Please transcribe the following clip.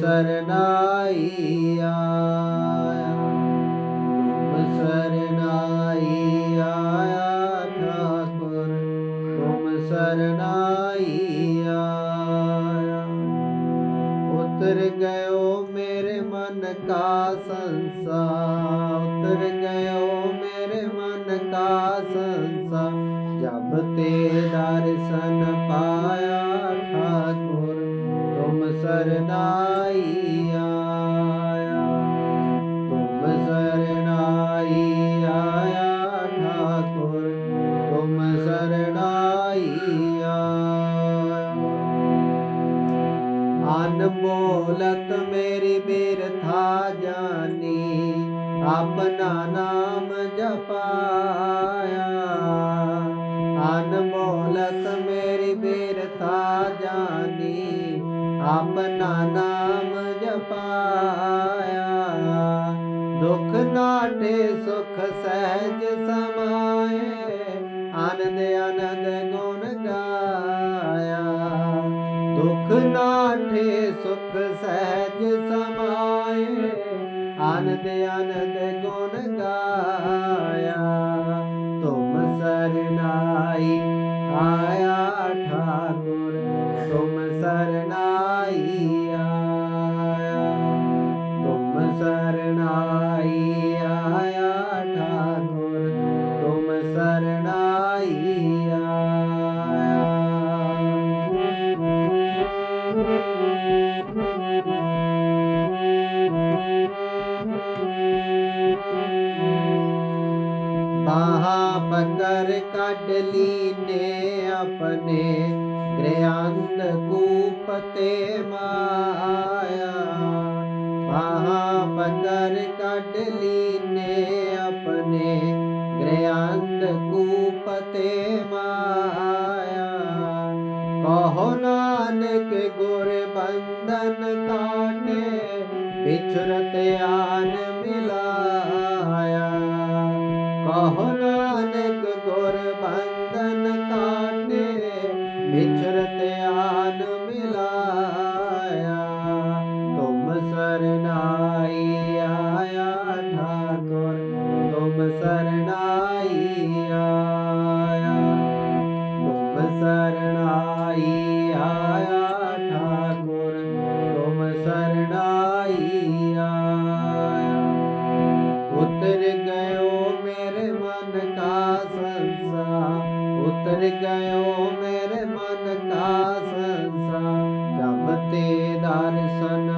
ਸਰਨਾਈ ਆਇਆ ਤੁਮ ਸਰਨਾਈ ਆਇਆ ਠਾਕੁਰ ਤੁਮ ਸਰਨਾਈ ਆਇਆ। ਉਤਰ ਗਇਓ ਮੇਰੇ ਮਨ ਕਾ ਸੰਸਾ ਉਤਰ ਗਇਓ ਮੇਰੇ ਮਨ ਕਾ ਸੰਸਾ ਜਬ ਤੇ ਦਰਸ਼ਨ ਪਾ ਸਰਨਾਈ ਆਇਆ। ਤੁਮ ਸਰਨਾਈ ਆਇਆ ਠਾਕੁਰ। ਤੁਮ ਸਰਨਾਈ ਆਇਆ। ਅਨ ਬੋਲਤ ਮੇਰੀ ਬਿਰਥਾ ਜਾਨੀ। ਆਪਣਾ ਨਾਮ ਜਪਾਇਆ। ਅਨ ਬੋਲਤ ਮੇਰੀ ਬਿਰਥਾ ਜਾਨੀ। ਆਪਣਾ ਨਾਮ ਜਪਾਇਆ। ਦੁਖ ਨਾਟੇ ਸੁਖ ਸਹਿਜ ਸਮਾਏ। ਆਨੰਦ ਆਨੰਦ ਗੁਣ ਗਾਇਆ। ਦੁਖ ਨਾਠੇ ਸੁਖ ਸਹਿਜ ਸਮਾਏ। ਆਨੰਦ ਆਨੰਦ ਗੁਣ ਗਾਇਆ। ਤੁਮ ਸਰਨਾਈ ਆਇਆ ਠਾਕੁਰ। ਤੁਮ ਸਰਨਾਈ ਆਇਆ ਤੁਮ ਸਰਨਾਈ ਆਇਆ ਠਾਕੁਰ ਤੁਮ ਸਰਨਾਈ ਬਾਹਾਂ ਪਕੜ ਕੱਢ ਲੀਨੇ ਆਪਣੇ ਗ੍ਰਹੰਦ ਕੂਪ ਤੇ ਮਾਇਆ। ਬਾਹਾਂ ਪਕੜ ਕੱਢ ਲੀਨੇ ਆਪਣੇ। ਗ੍ਰਹੰਦ ਕੂਪ ਤੇ ਮਾਇਆ। ਕਹੋ ਨਾਨਕ ਗੁਰ ਬੰਧਨ ਕਾਟੇ। ਵਿਚਰਤ ਆਨ ਆਨ ਮਿਲਾਇਆ, ਤੁਮ ਸਰਨਾਈ ਆਇਆ ਠਾਕੁਰ, ਤੁਮ ਸਰਨਾਈ ਆਇਆ, ਤੁਮ ਸਰਨਾਈ ਆਇਆ ਠਾਕੁਰ, ਤੁਮ ਸਰਨਾਈ ਆਇਆ। ਉਤਰ ਗਇਓ ਮੇਰੇ ਮਨ ਕਾ ਸੰਸਾ, ਉਤਰ ਗਇਓ ਕਾ ਸੰਸਾ ਜਮ ਤੇ ਦਰਸ਼ਨ